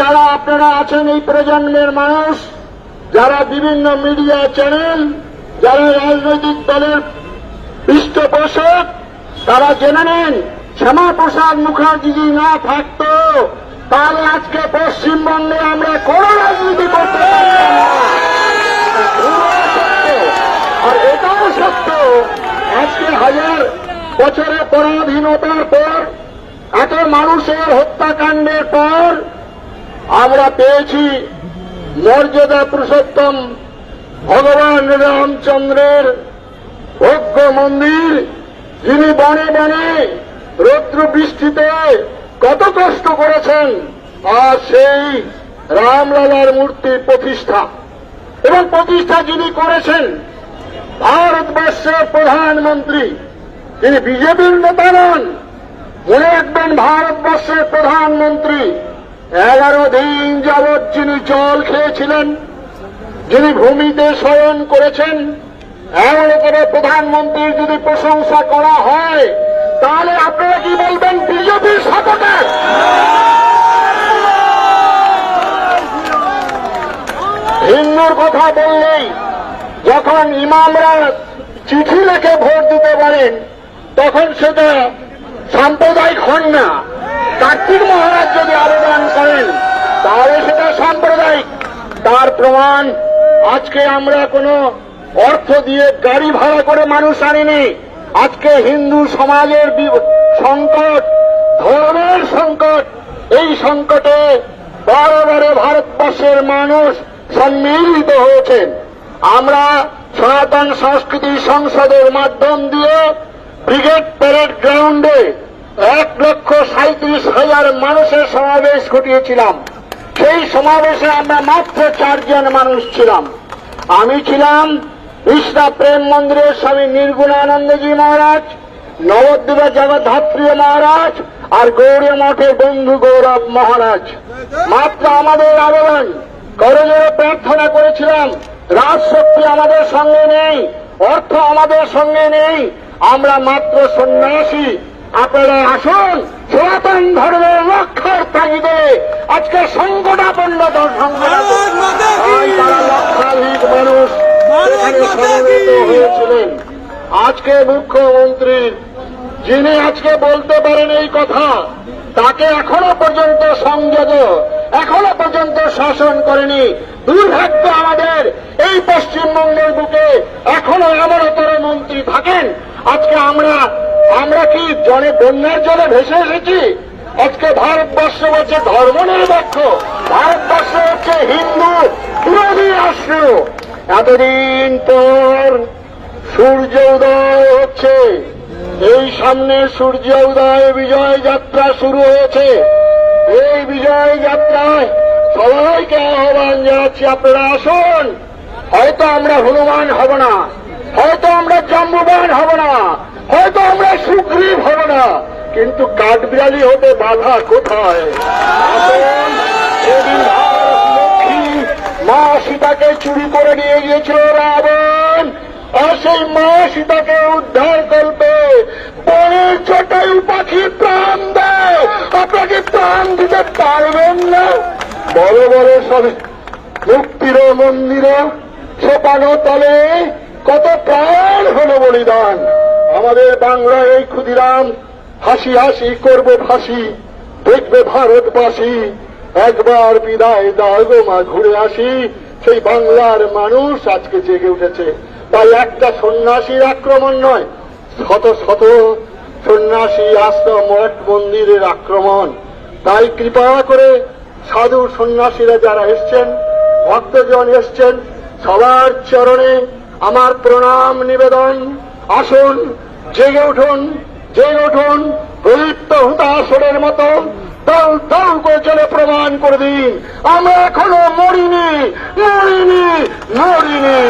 যারা আপনারা আছেন এই প্রজন্মের মানুষ, যারা বিভিন্ন মিডিয়া চ্যানেল, যারা রাজনৈতিক দলের পৃষ্ঠপোষক, তারা জেনে নেন, শ্যামাপ্রসাদ মুখার্জি না থাকতো, তাহলে আজকে পশ্চিমবঙ্গে আমরা কোন রাজনীতি করতে। আর এটাও সত্য, আজকে হাজার বছরের পরাধীনতার পর, এত মানুষের হত্যাকাণ্ডের পর আমরা পেয়েছি মর্যাদা পুরুষোত্তম ভগবান রামচন্দ্রের ভোগ্য মন্দির, যিনি বনে বনে রৌদ্র বৃষ্টিতে কত কষ্ট করেছেন, আর সেই রামলালার মূর্তি প্রতিষ্ঠা। এবং প্রতিষ্ঠা যিনি করেছেন, ভারতবর্ষের প্রধানমন্ত্রী, তিনি বিজেপির নেতা নন, মনে রাখবেন ভারতবর্ষের প্রধানমন্ত্রী এগারো দিন যাবৎ যিনি জল খেয়েছিলেন, যিনি ভূমিতে শয়ন করেছেন, এমন করে প্রধানমন্ত্রীর যদি প্রশংসা করা হয়, তাহলে আপনারা কি বলবেন বিজেপির সাপোর্টার? হিন্দুর কথা বললেই যখন ইমামরা চিঠি লেখে ভোট দিতে পারেন, তখন সেটা সাম্প্রদায়িক হন না। কার্তিক মহারাজ যদি আবেদন তাহলে সেটা সাম্প্রদায়িক। তার প্রমাণ, আজকে আমরা কোনো অর্থ দিয়ে গাড়ি ভাড়া করে মানুষ আনিনি। আজকে হিন্দু সমাজের সংকট, ধর্মের সংকট, এই সংকটে বারে বারে ভারতবর্ষের মানুষ সম্মিলিত হয়েছেন আমরা সনাতন সংস্কৃতি সংসদের মাধ্যম দিয়ে ব্রিগেড প্যারেড গ্রাউন্ডে এক লক্ষ সাঁত্রিশ হাজার মানুষের সমাবেশ ঘটিয়েছিলাম। সেই সমাবেশে আমরা মাত্র চারজন মানুষ ছিলাম। আমি ছিলাম কৃষ্ণা প্রেম মন্দিরের স্বামী নির্গুণানন্দজি মহারাজ, নবদ্বীপের জগদ্ধাত্রী মহারাজ আর গৌরী মঠে বন্ধু গৌরব মহারাজ। মাত্র আমাদের আবেদন করজোরে প্রার্থনা করেছিলাম, রাজশক্তি আমাদের সঙ্গে নেই, অর্থ আমাদের সঙ্গে নেই, আমরা মাত্র সন্ন্যাসী। আপনারা আসুন সনাতন ধর্মের রক্ষার তাগিদে আজকে সংকটাপন্ন লক্ষাধিক মানুষ হয়েছিলেন। আজকে মুখ্যমন্ত্রী যিনি আজকে বলতে পারেন এই কথা তাকে এখনও পর্যন্ত সংযোগ এখনও পর্যন্ত শাসন করেনি। দুর্ভাগ্য আমাদের এই পশ্চিমবঙ্গের বুকে এখনও এমনতর মন্ত্রী থাকেন। আজকে আমরা আমরা কি জনে বন্যার জলে ভেসে এসেছি? আজকে ভারতবর্ষ হচ্ছে ধর্ম নিরপেক্ষ। ভারতবর্ষ হচ্ছে হিন্দু বিরোধী রাষ্ট্র এতদিন পর সূর্য উদয় হচ্ছে। এই সামনে সূর্য উদয় বিজয় যাত্রা শুরু হয়েছে। এই বিজয় যাত্রায় সবাইকে আহ্বান জানাচ্ছি, আপনারা আসুন। হয়তো আমরা হনুমান হব না, হয়তো আমরা জম্বুবান হব না হয়তো আমরা সুগ্রীব হব না, কিন্তু কাঠবিড়ালি হতে বাধা কোথায়? মা সীতাকে চুরি করে নিয়ে গিয়েছিল রাবণ, আর সেই মা সীতাকে উদ্ধার করবে বনের চটাই পাখি প্রাণ দেয়। আপনাকে প্রাণ দিতে পারবেন না? বড় বড় সব মুক্তির মন্দিরে সোপানো তলে কত প্রাণ হলো বলিদান? আমাদের বাংলায় এই ক্ষুদিরাম, হাসি হাসি করব ফাঁসি, দেখবে ভারতবাসী, একবার বিদায় দাও মা, ঘুরে আসি। সেই বাংলার মানুষ আজকে জেগে উঠেছে। তাই একটা সন্ন্যাসীর আক্রমণ নয়, শত শত সন্ন্যাসী আশ্রম মঠ মন্দিরের আক্রমণ। তাই কৃপা করে সাধু সন্ন্যাসীরা যারা এসছেন, ভক্তজন এসছেন, সবার চরণে আমার প্রণাম নিবেদন। আসুন, জেগে উঠুন জেগে উঠুন, প্রদীপ্ত হুতাসনের মতো দল দল করে চলে প্রমাণ করে দিন। আমরা এখনও মরিনি মরিনি মরিনি।